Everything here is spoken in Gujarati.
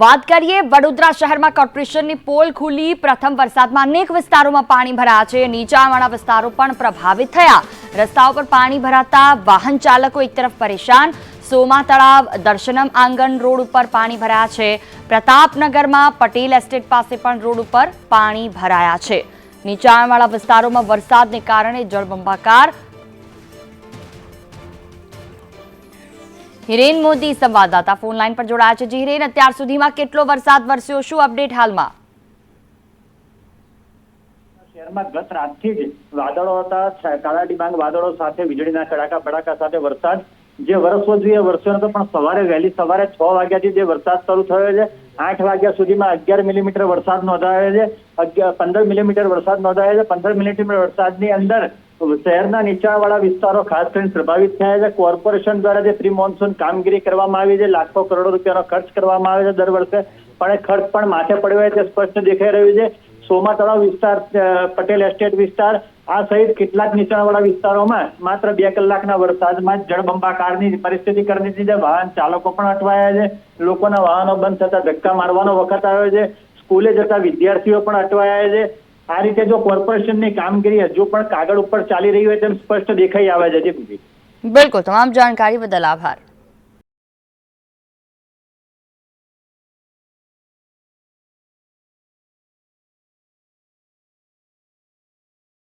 વાત કરીએ વડોદરા શહેરમાં કોર્પોરેશનની પોલ ખુલી. પ્રથમ વરસાદમાં અનેક વિસ્તારોમાં પાણી ભરાયા છે. નીચાણવાળા વિસ્તારો પણ પ્રભાવિત થયા. રસ્તાઓ પર પાણી ભરાતા વાહન ચાલકો એક તરફ પરેશાન. સોમા તળાવ, દર્શનમ આંગણ રોડ ઉપર પાણી ભરાયા છે. પ્રતાપનગરમાં પટેલ એસ્ટેટ પાસે પણ રોડ ઉપર પાણી ભરાયા છે. નીચાણવાળા વિસ્તારોમાં વરસાદને કારણે જળબંબાકાર હિરેન મોદી સંવાદદાતા ફોનલાઈન પર જોડાયા છે. જી હિરેન, અત્યાર સુધીમાં કેટલો વરસાદ વરસ્યો? શું અપડેટ હાલમાં? ગત રાતથી જ વાદળો હતા. કાળા ડિબાંગ વાદળો સાથે, વીજળીના કડાકા ભડાકા સાથે વરસાદ. જે વરસવો જોઈએ વરસ્યો નતો, પણ સવારે વહેલી સવારે છ વાગ્યાથી જે વરસાદ શરૂ થયો છે, આઠ વાગ્યા સુધીમાં અગિયાર મિલીમીટર વરસાદ નોંધાયો છે. પંદર મિલીમીટર વરસાદ નોંધાયો છે. પંદર મિલીમીટર વરસાદની અંદર શહેરના નીચાણવાળા વિસ્તારો, ખાસ કરીને પ્રભાવિત થયા છે, કોર્પોરેશન દ્વારા જે પ્રી મોન્સૂન કામગીરી કરવામાં આવી છે, લાખો કરોડો રૂપિયાનો ખર્ચ કરવામાં આવે છે દર વર્ષે, પણ એ ખર્ચ પણ માથે પડ્યો હોય તે સ્પષ્ટ દેખાઈ રહ્યું છે. સોમા તળાવ વિસ્તાર પટેલ એસ્ટેટ વિસ્તાર, આ સહિત કેટલાક નીચાણવાળા વિસ્તારોમાં માત્ર બે કલાકના વરસાદમાં જ જળબંબાકારની પરિસ્થિતિ કરી દીધી છે. વાહન ચાલકો પણ અટવાયા છે. લોકોના વાહનો બંધ થતા ધક્કા મારવાનો વખત આવ્યો છે. સ્કૂલે જતા વિદ્યાર્થીઓ પણ અટવાયા છે. આ રીતે જો કોર્પોરેશનની કામગીરી હજુ પણ કાગળ ઉપર ચાલી રહી હોય તેમ સ્પષ્ટ દેખાઈ આવે છે બિલકુલ, તમામ જાણકારી બદલ આભાર.